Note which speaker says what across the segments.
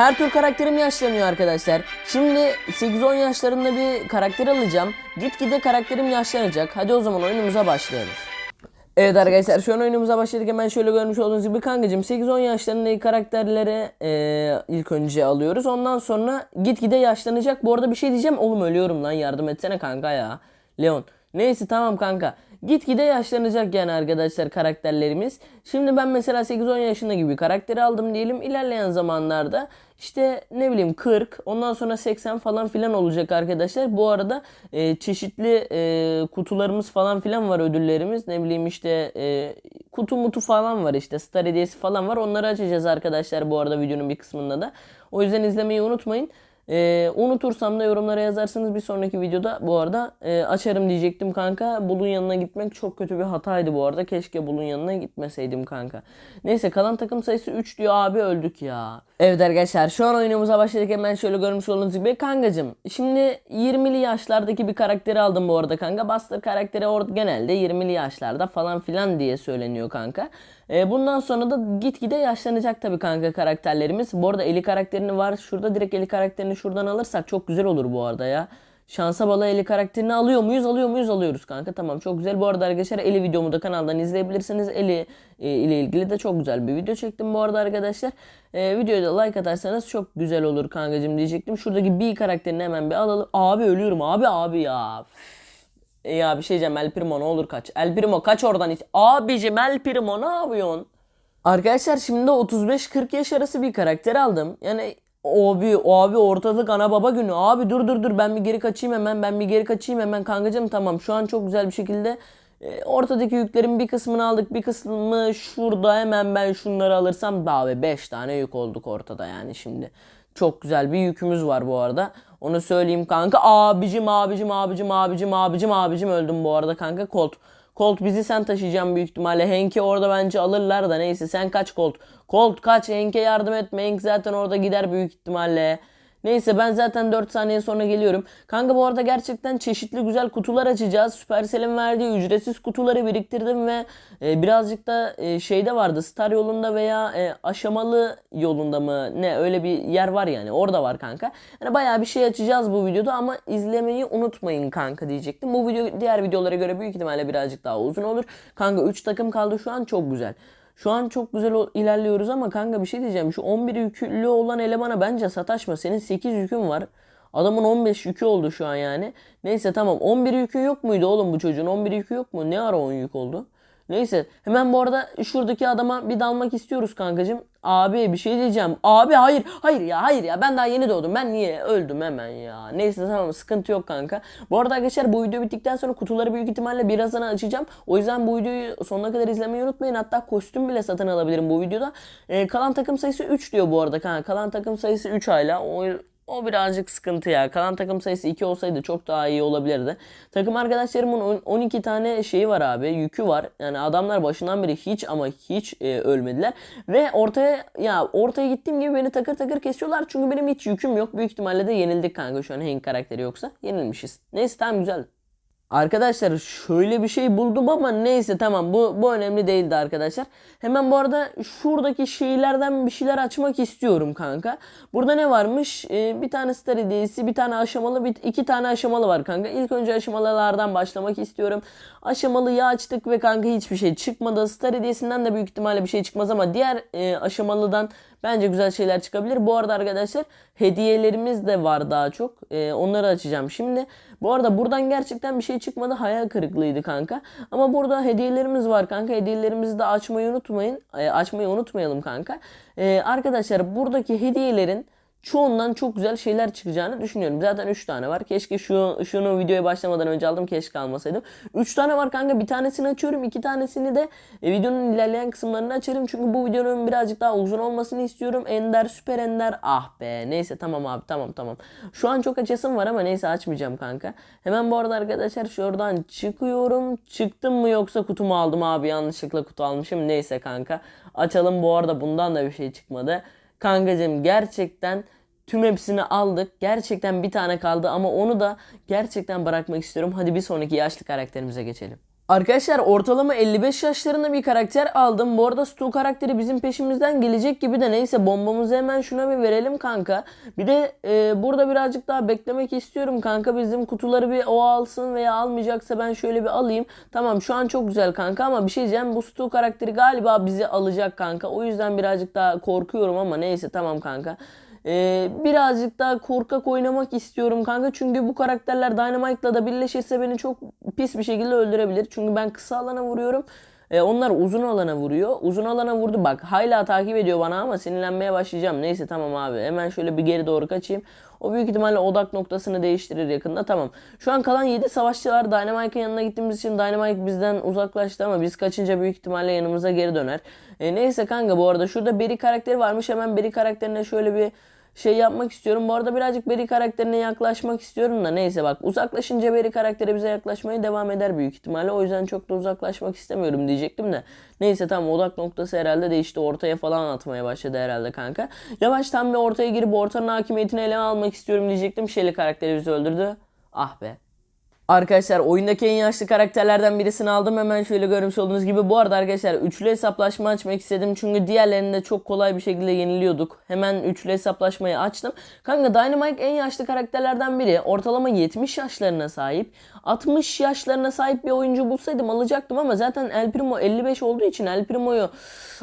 Speaker 1: Her tür karakterim yaşlanıyor arkadaşlar. Şimdi 8-10 yaşlarında bir karakter alacağım. Gitgide karakterim yaşlanacak. Hadi o zaman oyunumuza başlayalım. Evet arkadaşlar şu an oyunumuza başladık hemen şöyle görmüş olduğunuz gibi kankacım 8-10 yaşlarındaki karakterleri eee, ilk önce alıyoruz. Ondan sonra gitgide yaşlanacak. Bu arada bir şey diyeceğim. Oğlum ölüyorum lan yardım etsene kanka ya. Leon. Neyse tamam kanka. Gitgide yaşlanacak yani arkadaşlar karakterlerimiz. Şimdi ben mesela 8-10 yaşında gibi karakteri aldım diyelim. İlerleyen zamanlarda işte ne bileyim 40 ondan sonra 80 falan filan olacak arkadaşlar. Bu arada e, çeşitli e, kutularımız falan filan var ödüllerimiz. Ne bileyim işte e, kutu mutu falan var işte star hediyesi falan var. Onları açacağız arkadaşlar bu arada videonun bir kısmında da. O yüzden izlemeyi unutmayın. Ee, unutursam da yorumlara yazarsınız bir sonraki videoda bu arada e, açarım diyecektim kanka. Bulun yanına gitmek çok kötü bir hataydı bu arada. Keşke Bulun yanına gitmeseydim kanka. Neyse kalan takım sayısı 3 diyor abi öldük ya. Evet arkadaşlar şu an oyunumuza başladık hemen şöyle görmüş olduğunuz gibi. Kankacım şimdi 20'li yaşlardaki bir karakteri aldım bu arada kanka. Buster karakteri orada genelde 20'li yaşlarda falan filan diye söyleniyor kanka. Ee, bundan sonra da gitgide yaşlanacak tabii kanka karakterlerimiz. Bu arada Eli karakterini var. Şurada direkt Eli karakterini şuradan alırsak çok güzel olur bu arada ya. Şansa bala Eli karakterini alıyor muyuz? Alıyor muyuz? Alıyoruz kanka. Tamam çok güzel. Bu arada arkadaşlar Eli videomu da kanaldan izleyebilirsiniz. Eli e, ile ilgili de çok güzel bir video çektim bu arada arkadaşlar. E, videoya da like atarsanız çok güzel olur kankacım diyecektim. Şuradaki B karakterini hemen bir alalım. Abi ölüyorum abi abi ya. E ya bir şey diyeceğim El Primo ne olur kaç. El Primo kaç oradan hiç. Abicim El Primo ne yapıyorsun? Arkadaşlar şimdi 35-40 yaş arası bir karakter aldım. Yani abi abi ortalık ana baba günü. Abi dur dur dur ben bir geri kaçayım hemen. Ben bir geri kaçayım hemen kankacım tamam. Şu an çok güzel bir şekilde e, ortadaki yüklerin bir kısmını aldık. Bir kısmı şurada hemen ben şunları alırsam abi 5 tane yük olduk ortada yani şimdi. Çok güzel bir yükümüz var bu arada. Onu söyleyeyim kanka. Abicim abicim abicim abicim abicim abicim öldüm bu arada kanka. Colt. Colt bizi sen taşıyacaksın büyük ihtimalle. Henk'i orada bence alırlar da neyse sen kaç Colt. Colt kaç Henk'e yardım etme. Henk zaten orada gider büyük ihtimalle. Neyse ben zaten 4 saniye sonra geliyorum. Kanka bu arada gerçekten çeşitli güzel kutular açacağız. Supercell'in verdiği ücretsiz kutuları biriktirdim ve e, birazcık da e, şeyde vardı. Star yolunda veya e, aşamalı yolunda mı ne öyle bir yer var yani. Orada var kanka. Yani bayağı bir şey açacağız bu videoda ama izlemeyi unutmayın kanka diyecektim. Bu video diğer videolara göre büyük ihtimalle birazcık daha uzun olur. Kanka 3 takım kaldı şu an çok güzel. Şu an çok güzel ilerliyoruz ama kanka bir şey diyeceğim. Şu 11 yüklü olan elemana bence sataşma. Senin 8 yükün var. Adamın 15 yükü oldu şu an yani. Neyse tamam 11 yükü yok muydu oğlum bu çocuğun? 11 yükü yok mu? Ne ara 10 yük oldu? Neyse hemen bu arada şuradaki adama bir dalmak istiyoruz kankacım. Abi bir şey diyeceğim. Abi hayır hayır ya hayır ya ben daha yeni doğdum. Ben niye öldüm hemen ya. Neyse tamam sıkıntı yok kanka. Bu arada arkadaşlar bu video bittikten sonra kutuları büyük ihtimalle birazdan açacağım. O yüzden bu videoyu sonuna kadar izlemeyi unutmayın. Hatta kostüm bile satın alabilirim bu videoda. Ee, kalan takım sayısı 3 diyor bu arada kanka. Kalan takım sayısı 3 hala. O o birazcık sıkıntı ya. Kalan takım sayısı 2 olsaydı çok daha iyi olabilirdi. Takım arkadaşlarımın on- 12 tane şeyi var abi. Yükü var. Yani adamlar başından beri hiç ama hiç e, ölmediler. Ve ortaya ya ortaya gittiğim gibi beni takır takır kesiyorlar. Çünkü benim hiç yüküm yok. Büyük ihtimalle de yenildik kanka şu an Hank karakteri yoksa. Yenilmişiz. Neyse tamam güzel. Arkadaşlar şöyle bir şey buldum ama neyse tamam bu bu önemli değildi arkadaşlar. Hemen bu arada şuradaki şeylerden bir şeyler açmak istiyorum kanka. Burada ne varmış? Ee, bir tane star hediyesi, bir tane aşamalı, bir, iki tane aşamalı var kanka. İlk önce aşamalılardan başlamak istiyorum. Aşamalıyı açtık ve kanka hiçbir şey çıkmadı. Star hediyesinden de büyük ihtimalle bir şey çıkmaz ama diğer e, aşamalıdan bence güzel şeyler çıkabilir. Bu arada arkadaşlar hediyelerimiz de var daha çok. Ee, onları açacağım şimdi. Bu arada buradan gerçekten bir şey çıkmadı. Hayal kırıklığıydı kanka. Ama burada hediyelerimiz var kanka. Hediyelerimizi de açmayı unutmayın. Ee, açmayı unutmayalım kanka. Ee, arkadaşlar buradaki hediyelerin çoğundan çok güzel şeyler çıkacağını düşünüyorum. Zaten 3 tane var. Keşke şu şunu videoya başlamadan önce aldım. Keşke almasaydım. 3 tane var kanka. Bir tanesini açıyorum. 2 tanesini de e, videonun ilerleyen kısımlarını açarım. Çünkü bu videonun birazcık daha uzun olmasını istiyorum. Ender, süper ender. Ah be. Neyse tamam abi tamam tamam. Şu an çok açasım var ama neyse açmayacağım kanka. Hemen bu arada arkadaşlar şuradan çıkıyorum. Çıktım mı yoksa kutumu aldım abi. Yanlışlıkla kutu almışım. Neyse kanka. Açalım bu arada bundan da bir şey çıkmadı. Kankacığım gerçekten tüm hepsini aldık. Gerçekten bir tane kaldı ama onu da gerçekten bırakmak istiyorum. Hadi bir sonraki yaşlı karakterimize geçelim. Arkadaşlar ortalama 55 yaşlarında bir karakter aldım. Bu arada Stu karakteri bizim peşimizden gelecek gibi de neyse bombamızı hemen şuna bir verelim kanka. Bir de e, burada birazcık daha beklemek istiyorum kanka. Bizim kutuları bir o alsın veya almayacaksa ben şöyle bir alayım. Tamam şu an çok güzel kanka ama bir şey diyeceğim. Bu Stu karakteri galiba bizi alacak kanka. O yüzden birazcık daha korkuyorum ama neyse tamam kanka. Ee, birazcık daha korkak oynamak istiyorum kanka. Çünkü bu karakterler Dynamite'la da birleşirse beni çok pis bir şekilde öldürebilir. Çünkü ben kısa alana vuruyorum. Ee, onlar uzun alana vuruyor. Uzun alana vurdu bak hala takip ediyor bana ama sinirlenmeye başlayacağım. Neyse tamam abi hemen şöyle bir geri doğru kaçayım. O büyük ihtimalle odak noktasını değiştirir yakında tamam. Şu an kalan 7 savaşçı var. Dynamite'ın yanına gittiğimiz için Dynamite bizden uzaklaştı ama biz kaçınca büyük ihtimalle yanımıza geri döner. Ee, neyse kanka bu arada şurada Beri karakteri varmış. Hemen Beri karakterine şöyle bir şey yapmak istiyorum. Bu arada birazcık Beri karakterine yaklaşmak istiyorum da neyse bak uzaklaşınca Beri karakteri bize yaklaşmaya devam eder büyük ihtimalle. O yüzden çok da uzaklaşmak istemiyorum diyecektim de. Neyse tamam odak noktası herhalde değişti. Ortaya falan atmaya başladı herhalde kanka. Yavaştan bir ortaya girip ortanın hakimiyetini ele almak istiyorum diyecektim. Shelly karakteri bizi öldürdü. Ah be. Arkadaşlar oyundaki en yaşlı karakterlerden birisini aldım hemen şöyle görmüş olduğunuz gibi. Bu arada arkadaşlar üçlü hesaplaşma açmak istedim. Çünkü diğerlerinde çok kolay bir şekilde yeniliyorduk. Hemen üçlü hesaplaşmayı açtım. Kanka Dynamite en yaşlı karakterlerden biri. Ortalama 70 yaşlarına sahip. 60 yaşlarına sahip bir oyuncu bulsaydım alacaktım ama zaten El Primo 55 olduğu için El Primo'yu...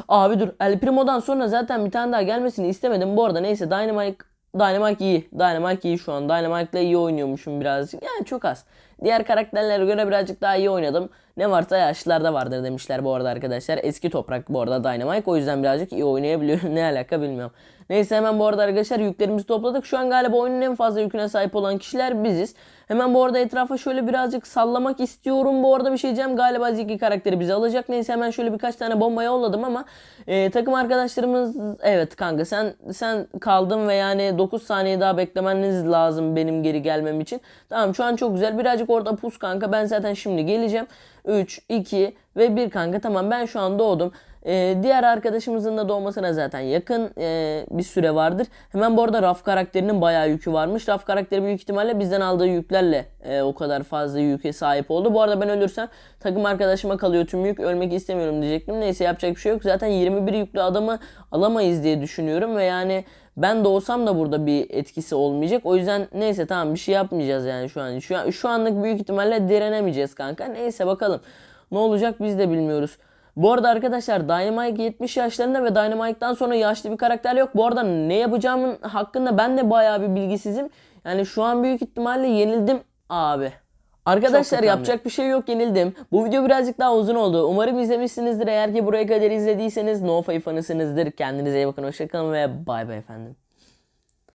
Speaker 1: Abi dur El Primo'dan sonra zaten bir tane daha gelmesini istemedim. Bu arada neyse Dynamite Dynamite iyi. Dynamite iyi şu an. Dynamite'la iyi oynuyormuşum birazcık. Yani çok az. Diğer karakterlere göre birazcık daha iyi oynadım. Ne varsa yaşlılarda vardır demişler bu arada arkadaşlar. Eski toprak bu arada Dynamite. O yüzden birazcık iyi oynayabiliyor. ne alaka bilmiyorum. Neyse hemen bu arada arkadaşlar yüklerimizi topladık. Şu an galiba oyunun en fazla yüküne sahip olan kişiler biziz. Hemen bu arada etrafa şöyle birazcık sallamak istiyorum. Bu arada bir şey diyeceğim. Galiba Ziki karakteri bizi alacak. Neyse hemen şöyle birkaç tane bomba yolladım ama e, takım arkadaşlarımız evet kanka sen sen kaldın ve yani 9 saniye daha beklemeniz lazım benim geri gelmem için. Tamam şu an çok güzel. Birazcık orada pus kanka. Ben zaten şimdi geleceğim. 3, 2 ve 1 kanka. Tamam ben şu an doğdum. Ee, diğer arkadaşımızın da doğmasına zaten yakın e, bir süre vardır. Hemen bu arada Raf karakterinin bayağı yükü varmış. Raf karakteri büyük ihtimalle bizden aldığı yüklerle e, o kadar fazla yüke sahip oldu. Bu arada ben ölürsem takım arkadaşıma kalıyor tüm yük. Ölmek istemiyorum diyecektim. Neyse yapacak bir şey yok. Zaten 21 yüklü adamı alamayız diye düşünüyorum ve yani ben doğsam da burada bir etkisi olmayacak. O yüzden neyse tamam bir şey yapmayacağız yani şu an. Şu, an, şu anlık büyük ihtimalle direnemeyeceğiz kanka. Neyse bakalım. Ne olacak biz de bilmiyoruz. Bu arada arkadaşlar Dynamite 70 yaşlarında ve Dynamite'dan sonra yaşlı bir karakter yok. Bu arada ne yapacağımın hakkında ben de bayağı bir bilgisizim. Yani şu an büyük ihtimalle yenildim abi. Arkadaşlar yapacak bir şey yok yenildim. Bu video birazcık daha uzun oldu. Umarım izlemişsinizdir. Eğer ki buraya kadar izlediyseniz No fanısınızdır. Kendinize iyi bakın. Hoşçakalın ve bay bay efendim.